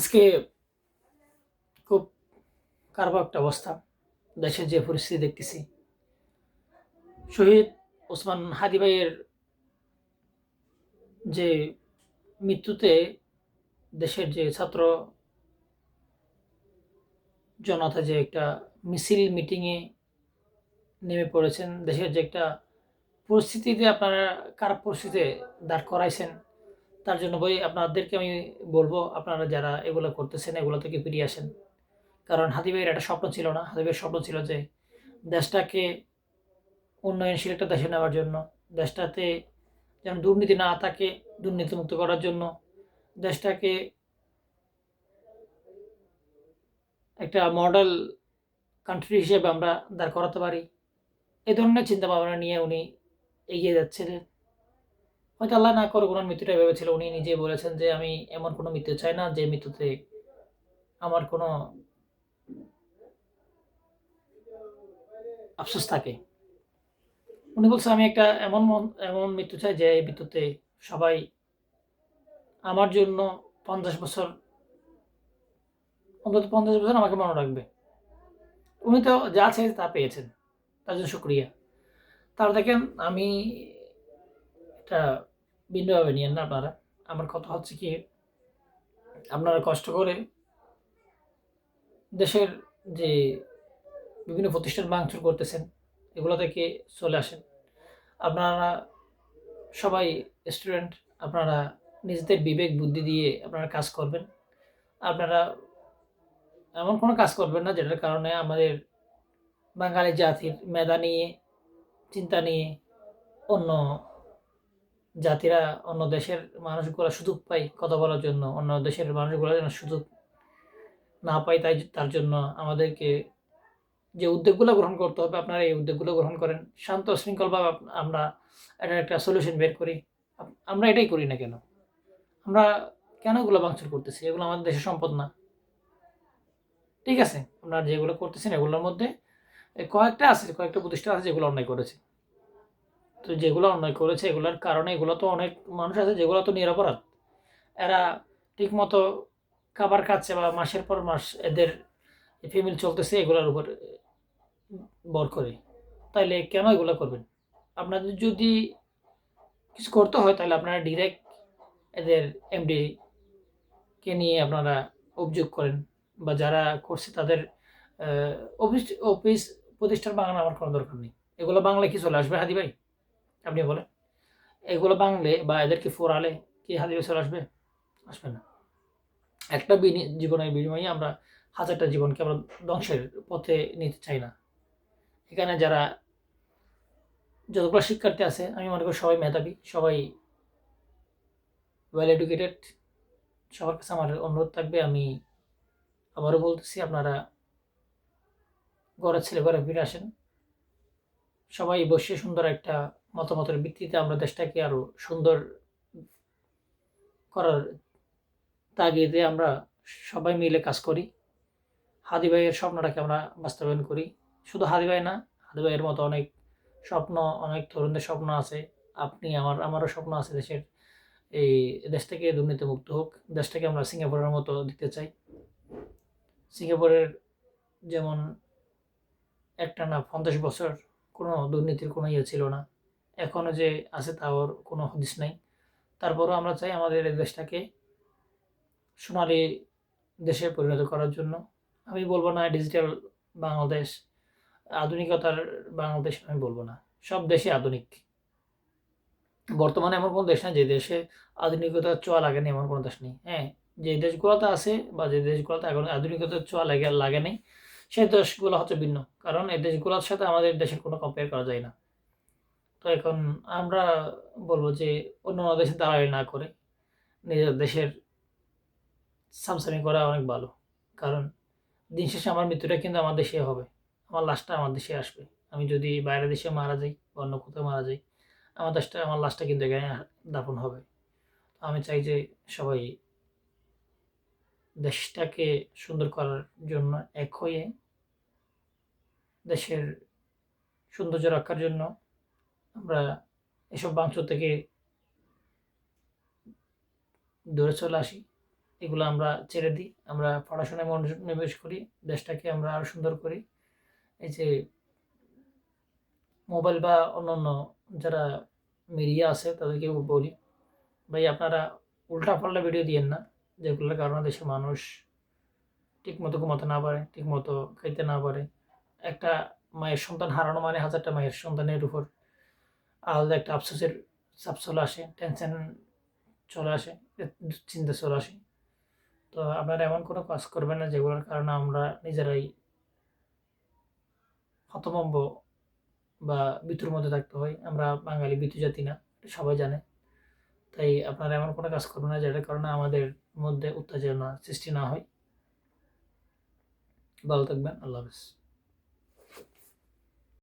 আজকে খুব খারাপ একটা অবস্থা, দেশের যে পরিস্থিতি দেখতেছি। শহীদ ওসমান হাদি ভাইয়ের যে মৃত্যুতে দেশের যে ছাত্র জনতা যে একটা মিছিল মিটিংয়ে নেমে পড়েছেন, দেশের যে একটা পরিস্থিতিতে আপনারা খারাপ পরিস্থিতিতে দাঁড় করাইছেন তার জন্য বই আপনাদেরকে আমি বলব, আপনারা যারা এগুলো করতেছেন, এগুলো থেকে ফিরিয়ে আসেন। কারণ হাতিভাইয়ের একটা স্বপ্ন ছিল না। হাতিভাইয়ের স্বপ্ন ছিল যে দেশটাকে উন্নয়নশীল একটা দেশে নেওয়ার জন্য, দেশটাতে যেন দুর্নীতি না থাকে দুর্নীতিমুক্ত করার জন্য, দেশটাকে একটা মডেল কান্ট্রি হিসেবে আমরা দাঁড় করাতে পারি। এ ধরনের চিন্তা ভাবনা নিয়ে উনি এগিয়ে যাচ্ছিলেন। হয়তো আল্লাহ না করে ওনার মৃত্যুটা ভেবেছিল, উনি নিজে বলেছেন যে আমি এমন কোনো মৃত্যু চাই না যে মৃত্যুতে আমার কোনো আফসোস থাকে। উনি বলছে, আমি একটা এমন মন- এমন মৃত্যু চাই যে এই মৃত্যুতে সবাই আমার জন্য পঞ্চাশ বছর, অন্তত পঞ্চাশ বছর আমাকে মনে রাখবে। উনি তো যা চেয়েছে তা পেয়েছেন, তার জন্য শুক্রিয়া। তার দেখেন, আমি এটা ভিন্নভাবে নিয়েন না আপনারা। আমার কথা হচ্ছে কি, আপনারা কষ্ট করে দেশের যে বিভিন্ন প্রতিষ্ঠান ভাঙচুর করতেছেন, এগুলো থেকে চলে আসেন। আপনারা সবাই স্টুডেন্ট, আপনারা নিজেদের বিবেক, বুদ্ধি দিয়ে আপনারা কাজ করবেন। আপনারা এমন কোনো কাজ করবেন না যেটার কারণে আমাদের বাঙালি জাতির মেধা নিয়ে, চিন্তা নিয়ে অন্য জাতিরা অন্য দেশের মানুষগুলো সুযোগ পায় কথা বলার জন্য, অন্য দেশের মানুষগুলো যেন সুযোগ না পায় তাই তার জন্য আমাদেরকে যে উদ্যোগগুলো গ্রহণ করতে হবে, আপনারা এই উদ্যোগগুলো গ্রহণ করেন। শান্ত শৃঙ্খলভাবে আমরা এটা একটা সলিউশন বের করি। আমরা এটাই করি না কেন? আমরা কেন এগুলো ভাঙচুর করতেছি? এগুলো আমাদের দেশের সম্পদ না। ঠিক আছে, আপনারা যেগুলো করতেছেন এগুলোর মধ্যে কয়েকটা আছে, কয়েকটা প্রতিষ্ঠান আছে যেগুলো অন্যায় করেছে। তো যেগুলো অন্যায় করেছে, এগুলোর কারণে এগুলো তো অনেক মানুষ আছে যেগুলো তো নিরাপরাধ। এরা ঠিকমতো খাবার খাচ্ছে বা মাসের পর মাস এদের ফ্যামিলি চলতেছে, এগুলোর উপর বর করে। তাইলে কেন এগুলো করবেন? আপনাদের যদি কিছু করতে হয় তাহলে আপনারা ডিরেক্ট এদের এমডি কে নিয়ে আপনারা অভিযোগ করেন বা যারা করছে তাদের অফিস অফিস প্রতিষ্ঠান বাংলা আমার কোনো দরকার নেই। এগুলো বাংলায় কি চলে আসবে হাদি ভাই? আপনি বলেন। এগুলো বাংলে বা এদেরকে ফোরালে কি ভাই চলে আসবে? আসবে না। একটা বিনি জীবনের বিনিময়ে আমরা হাজারটা জীবনকে আমরা ধ্বংসের পথে নিতে চাই না। এখানে যারা যতগুলো শিক্ষার্থী আছে, আমি মনে করি সবাই মেধাবী, সবাই ওয়েল এডুকেটেড সবার কাছে আমার অনুরোধ থাকবে, আমি আবারও বলতেছি, আপনারা ঘরের ছেলে ঘরে ফিরে আসেন। সবাই বসে সুন্দর একটা মতামতের ভিত্তিতে আমরা দেশটাকে আরও সুন্দর করার তাগিদে আমরা সবাই মিলে কাজ করি। হাদি ভাইয়ের স্বপ্নটাকে আমরা বাস্তবায়ন করি। শুধু হাদি ভাই না, হাদি ভাইয়ের মতো অনেক স্বপ্ন, অনেক তরুণদের স্বপ্ন আছে। আপনি আমার, আমারও স্বপ্ন আছে দেশের, এই দেশ থেকে দুর্নীতিমুক্ত হোক। দেশটাকে আমরা সিঙ্গাপুরের মতো দিতে চাই। সিঙ্গাপুরের যেমন একটা না পঞ্চাশ বছর কোনো দুর্নীতির কোনো ইয়ে ছিল না। এখনও যে আছে তা ওর কোনো হদিস নাই। তারপরও আমরা চাই আমাদের এই দেশটাকে সোনালি দেশে পরিণত করার জন্য। আমি বলব না ডিজিটাল বাংলাদেশ, আধুনিকতার বাংলাদেশ আমি বলব না। সব দেশে আধুনিক। বর্তমানে এমন কোনো দেশ না যে দেশে আধুনিকতার ছোঁয়া লাগেনি এমন কোনো দেশ নেই। হ্যাঁ যে দেশগুলোতে আছে বা যে দেশগুলোতে এখন আধুনিকতার ছোঁয়া লাগে লাগেনি সেই দেশগুলো হচ্ছে ভিন্ন। কারণ এই দেশগুলোর সাথে আমাদের দেশের কোনো কম্পেয়ার করা যায় না। তো এখন আমরা বলব যে অন্য দেশে দাঁড়াই না করে নিজের দেশের সামসামি করা অনেক ভালো। কারণ দিন শেষে আমার মৃত্যুটা কিন্তু আমার দেশে হবে। আমার লাশটা আমার দেশে আসবে। আমি যদি বাইরের দেশে মারা যাই বা অন্য কোথাও মারা যাই, আমার দেশটা, আমার লাশটা কিন্তু এখানে দাপন হবে। আমি চাই যে সবাই দেশটাকে সুন্দর করার জন্য এক হয়ে দেশের সৌন্দর্য রক্ষার জন্য আমরা এসব বাংশ থেকে দূরে চলে আসি। এগুলো আমরা ছেড়ে দিই। আমরা পড়াশোনায় মনোনিবেশ করি। দেশটাকে আমরা আরও সুন্দর করি। এই যে মোবাইল বা অন্যান্য যারা মিডিয়া আছে, তাদেরকে বলি, ভাই, আপনারা উল্টা পাল্টা ভিডিও দিয়েন না, যেগুলোর কারণে দেশের মানুষ ঠিকমতো ঘুমাতে না পারে, ঠিকমতো খাইতে না পারে। একটা মায়ের সন্তান হারানো মানে হাজারটা মায়ের সন্তানের উপর। আলাদা একটা আফসোসের চাপ চলে আসে টেনশন চলে আসে চিন্তা চলে আসে। তো আপনারা এমন কোনো কাজ করবেন না যেগুলোর কারণে আমরা নিজেরাই হতভম্ব বা বিতুর মধ্যে থাকতে হয়। আমরা বাঙালি বিতু জাতি না সবাই জানে। তাই আপনারা এমন কোনো কাজ করবেন না যেটার কারণে আমাদের মধ্যে উত্তেজনা সৃষ্টি না হয়। ভালো থাকবেন, আল্লাহ হাফিজ।